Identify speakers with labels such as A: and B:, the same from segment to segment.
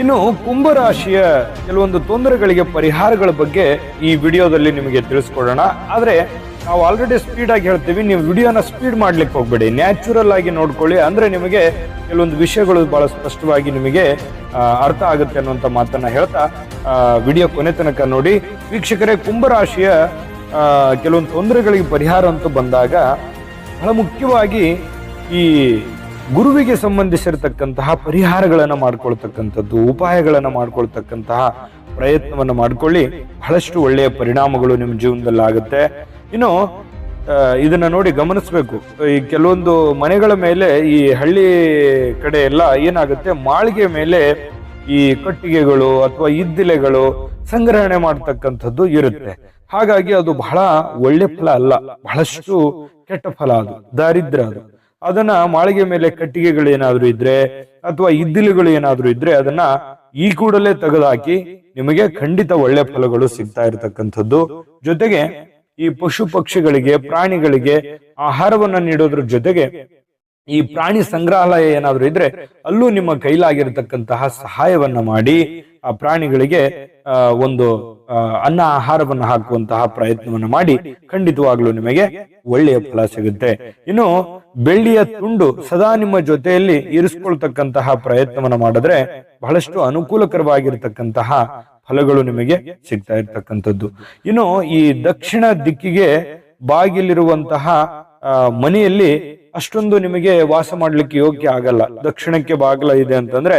A: ಇನ್ನು ಕುಂಭರಾಶಿಯ ಕೆಲವೊಂದು ತೊಂದರೆಗಳಿಗೆ ಪರಿಹಾರಗಳ ಬಗ್ಗೆ ಈ ವಿಡಿಯೋದಲ್ಲಿ ನಿಮಗೆ ತಿಳಿಸ್ಕೊಡೋಣ. ಆದರೆ ನಾವು ಆಲ್ರೆಡಿ ಸ್ಪೀಡ್ ಆಗಿ ಹೇಳ್ತೀವಿ, ನೀವು ವಿಡಿಯೋನ ಸ್ಪೀಡ್ ಮಾಡ್ಲಿಕ್ಕೆ ಹೋಗ್ಬೇಡಿ. ನ್ಯಾಚುರಲ್ ಆಗಿ ನೋಡ್ಕೊಳ್ಳಿ. ಅಂದ್ರೆ ನಿಮಗೆ ಕೆಲವೊಂದು ವಿಷಯಗಳು ಬಹಳ ಸ್ಪಷ್ಟವಾಗಿ ನಿಮಗೆ ಅರ್ಥ ಆಗುತ್ತೆ ಅನ್ನುವಂಥ ಮಾತನ್ನ ಹೇಳ್ತಾ ವಿಡಿಯೋ ಕೊನೆ ತನಕ ನೋಡಿ. ವೀಕ್ಷಕರೇ, ಕುಂಭರಾಶಿಯ ಕೆಲವೊಂದು ತೊಂದರೆಗಳಿಗೆ ಪರಿಹಾರ ಅಂತ ಬಂದಾಗ ಬಹಳ ಮುಖ್ಯವಾಗಿ ಈ ಗುರುವಿಗೆ ಸಂಬಂಧಿಸಿರತಕ್ಕಂತಹ ಪರಿಹಾರಗಳನ್ನು ಮಾಡ್ಕೊಳ್ತಕ್ಕಂಥದ್ದು, ಉಪಾಯಗಳನ್ನು ಮಾಡ್ಕೊಳ್ತಕ್ಕಂತಹ ಪ್ರಯತ್ನವನ್ನು ಮಾಡ್ಕೊಳ್ಳಿ. ಬಹಳಷ್ಟು ಒಳ್ಳೆಯ ಪರಿಣಾಮಗಳು ನಿಮ್ಮ ಜೀವನದಲ್ಲಿ ಆಗುತ್ತೆ. ಇನ್ನು ಇದನ್ನ ನೋಡಿ ಗಮನಿಸಬೇಕು. ಈ ಕೆಲವೊಂದು ಮನೆಗಳ ಮೇಲೆ ಈ ಹಳ್ಳಿ ಕಡೆ ಎಲ್ಲ ಏನಾಗುತ್ತೆ? ಮಾಳಿಗೆ ಮೇಲೆ ಈ ಕಟ್ಟಿಗೆಗಳು ಅಥವಾ ಇದ್ದಿಲೆಗಳು ಸಂಗ್ರಹಣೆ ಮಾಡ್ತಕ್ಕಂಥದ್ದು ಇರುತ್ತೆ. ಹಾಗಾಗಿ ಅದು ಬಹಳ ಒಳ್ಳೆ ಫಲ ಅಲ್ಲ. ಬಹಳಷ್ಟು ಕೆಟ್ಟ ಫಲ ಅದು. ದಾರಿದ್ರ ಅದು. ಅದನ್ನ ಮಾಳಿಗೆ ಮೇಲೆ ಕಟ್ಟಿಗೆಗಳು ಏನಾದ್ರೂ ಇದ್ರೆ ಅಥವಾ ಇದ್ದಿಲುಗಳು ಏನಾದ್ರೂ ಇದ್ರೆ ಅದನ್ನ ಈ ಕೂಡಲೇ ತೆಗೆದುಹಾಕಿ ನಿಮಗೆ ಖಂಡಿತ ಒಳ್ಳೆ ಫಲಗಳು ಸಿಗ್ತಾ ಇರತಕ್ಕಂಥದ್ದು. ಜೊತೆಗೆ ಈ ಪಶು ಪಕ್ಷಿಗಳಿಗೆ, ಪ್ರಾಣಿಗಳಿಗೆ ಆಹಾರವನ್ನ ನೀಡೋದ್ರ ಜೊತೆಗೆ ಈ ಪ್ರಾಣಿ ಸಂಗ್ರಹಾಲಯ ಏನಾದ್ರೂ ಇದ್ರೆ ಅಲ್ಲೂ ನಿಮ್ಮ ಕೈಲಾಗಿರತಕ್ಕಂತಹ ಸಹಾಯವನ್ನ ಮಾಡಿ ಆ ಪ್ರಾಣಿಗಳಿಗೆ ಒಂದು ಅನ್ನ ಆಹಾರವನ್ನು ಹಾಕುವಂತಹ ಪ್ರಯತ್ನವನ್ನು ಮಾಡಿ ಖಂಡಿತವಾಗ್ಲೂ ನಿಮಗೆ ಒಳ್ಳೆಯ ಫಲ ಸಿಗುತ್ತೆ. ಇನ್ನು ಬೆಳ್ಳಿಯ ತುಂಡು ಸದಾ ನಿಮ್ಮ ಜೊತೆಯಲ್ಲಿ ಇರಿಸ್ಕೊಳ್ತಕ್ಕಂತಹ ಪ್ರಯತ್ನವನ್ನ ಮಾಡಿದ್ರೆ ಬಹಳಷ್ಟು ಅನುಕೂಲಕರವಾಗಿರ್ತಕ್ಕಂತಹ ಫಲಗಳು ನಿಮಗೆ ಸಿಗ್ತಾ ಇರ್ತಕ್ಕಂಥದ್ದು. ಇನ್ನು ಈ ದಕ್ಷಿಣ ದಿಕ್ಕಿಗೆ ಬಾಗಿಲಿರುವಂತಹ ಮನೆಯಲ್ಲಿ ಅಷ್ಟೊಂದು ನಿಮಗೆ ವಾಸ ಮಾಡ್ಲಿಕ್ಕೆ ಯೋಗ್ಯ ಆಗಲ್ಲ. ದಕ್ಷಿಣಕ್ಕೆ ಬಾಗಿಲ ಇದೆ ಅಂತಂದ್ರೆ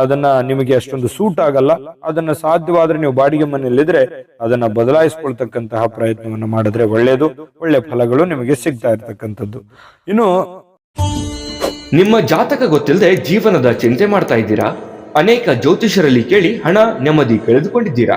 A: ಅದನ್ನ ನಿಮಗೆ ಅಷ್ಟೊಂದು ಸೂಟ್ ಆಗಲ್ಲ. ಅದನ್ನ ಸಾಧ್ಯವಾದ್ರೆ ನೀವು ಬಾಡಿಗೆ ಮನೆಯಲ್ಲಿದ್ರೆ ಅದನ್ನ ಬದಲಾಯಿಸ್ಕೊಳ್ತಕ್ಕಂತಹ ಪ್ರಯತ್ನವನ್ನ ಮಾಡಿದ್ರೆ ಒಳ್ಳೆಯದು ಒಳ್ಳೆ ಫಲಗಳು ನಿಮಗೆ ಸಿಗ್ತಾ ಇರ್ತಕ್ಕಂಥದ್ದು. ಇನ್ನು
B: ನಿಮ್ಮ ಜಾತಕ ಗೊತ್ತಿಲ್ಲದೆ ಜೀವನದ ಚಿಂತೆ ಮಾಡ್ತಾ ಇದ್ದೀರಾ? ಅನೇಕ ಜ್ಯೋತಿಷರಲ್ಲಿ ಕೇಳಿ ಹಣ ನೆಮ್ಮದಿ ಕಳೆದುಕೊಂಡಿದ್ದೀರಾ?